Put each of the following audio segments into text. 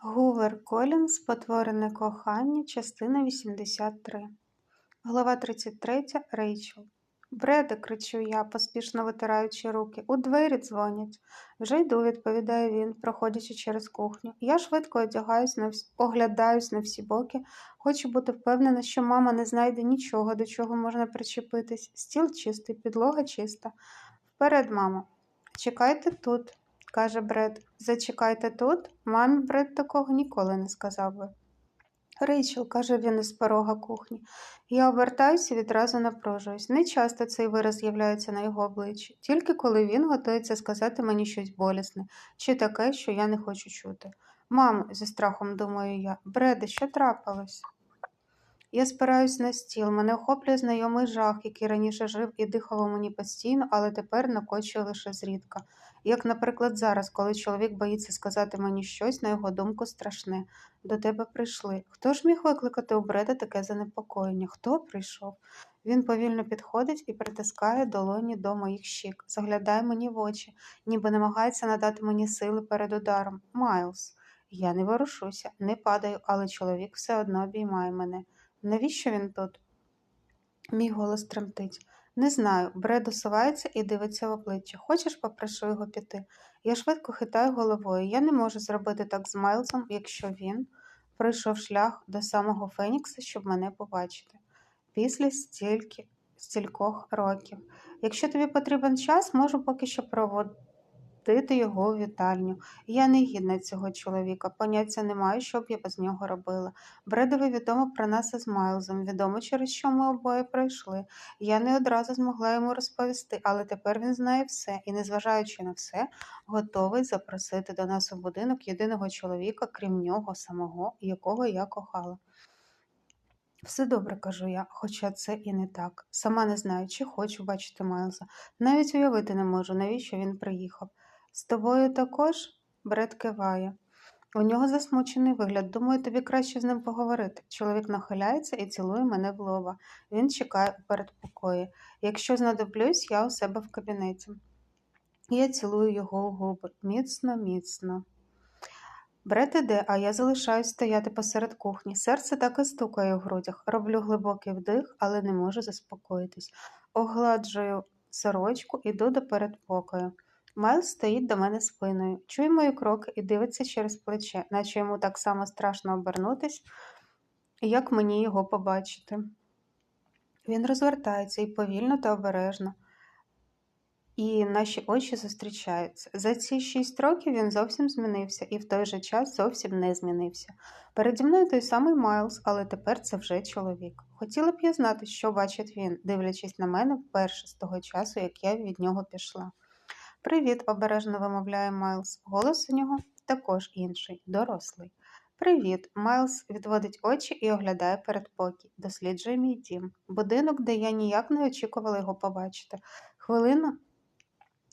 Гувер Колін Спотворене кохання, частина 83. Глава 33. Рейчел. Бреде, кричу я, поспішно витираючи руки. У двері дзвонять. Вже йду, відповідає він, проходячи через кухню. Я швидко одягаюсь, на оглядаюсь на всі боки, хочу бути впевнена, що мама не знайде нічого, до чого можна причепитись. Стіл чистий, підлога чиста. Вперед, мамо. Чекайте тут каже Бред. Зачекайте тут. Мамі Бред такого ніколи не сказав би. Рейчел, каже він із порога кухні. Я обертаюся і відразу напружуюсь. Не часто цей вираз з'являється на його обличчі, тільки коли він готується сказати мені щось болісне чи таке, що я не хочу чути. Мамо, зі страхом думаю я, Бреде, що трапилось? Я спираюсь на стіл, мене охоплює знайомий жах, який раніше жив і дихав мені постійно, але тепер накочує лише зрідка. Як, наприклад, зараз, коли чоловік боїться сказати мені щось, на його думку, страшне. До тебе прийшли. Хто ж міг викликати у Бреда таке занепокоєння? Хто прийшов? Він повільно підходить і притискає долоні до моїх щік, заглядає мені в очі, ніби намагається надати мені сили перед ударом. Майлз. Я не ворушуся, не падаю, але чоловік все одно обіймає мене. Навіщо він тут? Мій голос тремтить. Не знаю. Бред усувається і дивиться в обличчя. Хочеш, попрошу його піти? Я швидко хитаю головою. Я не можу зробити так з Майлзом, якщо він пройшов шлях до самого Фенікса, щоб мене побачити. Після стільки, стількох років. Якщо тобі потрібен час, можу поки що проводити пустити його у вітальню. Я не гідна цього чоловіка, поняття не маю, що б я без нього робила. Бредові відомо про нас із Майлзом, відомо, через що ми обоє пройшли. Я не одразу змогла йому розповісти, але тепер він знає все і, незважаючи на все, готовий запросити до нас у будинок єдиного чоловіка, крім нього самого, якого я кохала. Все добре, кажу я, хоча це і не так. Сама не знаю, чи хочу бачити Майлза. Навіть уявити не можу, навіщо він приїхав. З тобою також? Бред киває. У нього засмучений вигляд. Думаю, тобі краще з ним поговорити. Чоловік нахиляється і цілує мене в лоба. Він чекає у передпокої. Якщо знадоблюсь, я у себе в кабінеті. Я цілую його у губи. Міцно, міцно. Бред іде, а я залишаюсь стояти посеред кухні. Серце так і стукає у грудях. Роблю глибокий вдих, але не можу заспокоїтись. Огладжую сорочку, іду до передпокою. Майлз стоїть до мене спиною, чує мої кроки і дивиться через плече, наче йому так само страшно обернутись, як мені його побачити. Він розвертається і повільно та обережно, і наші очі зустрічаються. За ці шість років він зовсім змінився і в той же час зовсім не змінився. Переді мною той самий Майлз, але тепер це вже чоловік. Хотіла б я знати, що бачить він, дивлячись на мене вперше з того часу, як я від нього пішла. Привіт, обережно вимовляє Майлз. Голос у нього також інший, дорослий. Привіт, Майлз відводить очі і оглядає передпокій, досліджує мій дім. Будинок, де я ніяк не очікувала його побачити. Хвилину,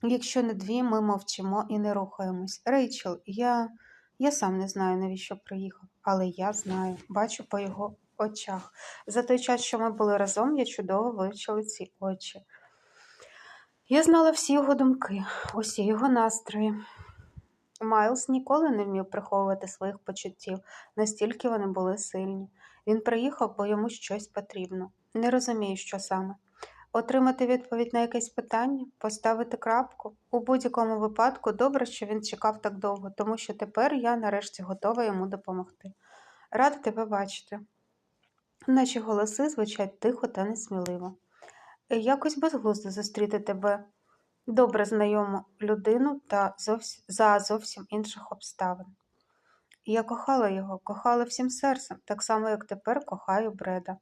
якщо не дві, ми мовчимо і не рухаємось. Рейчел, я я сам не знаю, навіщо приїхав, але я знаю, бачу по його очах. За той час, що ми були разом, я чудово вивчила ці очі. Я знала всі його думки, усі його настрої. Майлз ніколи не вмів приховувати своїх почуттів, настільки вони були сильні. Він приїхав, бо йому щось потрібно. Не розумію, що саме. Отримати відповідь на якесь питання, поставити крапку. У будь-якому випадку добре, що він чекав так довго, тому що тепер я нарешті готова йому допомогти. Рада тебе бачити. Наші голоси звучать тихо та несміливо. Якось безглуздо зустріти тебе, добре знайому людину та зовсім, за зовсім інших обставин. Я кохала його, кохала всім серцем, так само, як тепер кохаю Бреда.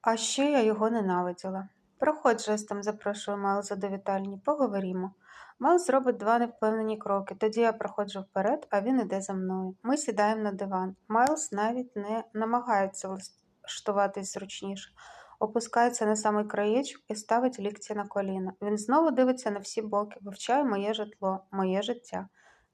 А ще я його ненавиділа. Проходь жестом, запрошую Майлза до вітальні, поговоримо. Майлз зробить два невпевнені кроки, тоді я проходжу вперед, а він іде за мною. Ми сідаємо на диван. Майлз навіть не намагається штуватись зручніше, опускається на самий краєчок і ставить лікті на коліна. Він знову дивиться на всі боки, вивчає моє житло, моє життя.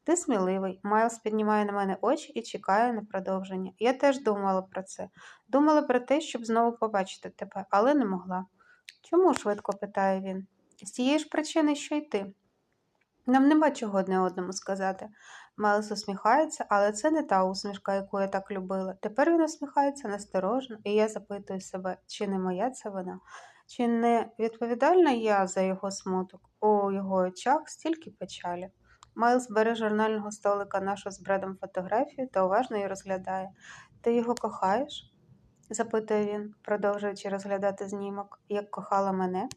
Ти сміливий. Майлз піднімає на мене очі і чекає на продовження. Я теж думала про це. Думала про те, щоб знову побачити тебе, але не могла. Чому? швидко питає він. З тієї ж причини, що й ти. Нам нема чого одне одному сказати. Майлз усміхається, але це не та усмішка, яку я так любила. Тепер він усміхається насторожно, і я запитую себе, чи не моя це вина, чи не відповідальна я за його смуток. У його очах стільки печалі. Майлз бере журнального столика нашу з бредом фотографію та уважно її розглядає. Ти його кохаєш? запитує він, продовжуючи розглядати знімок, як кохала мене.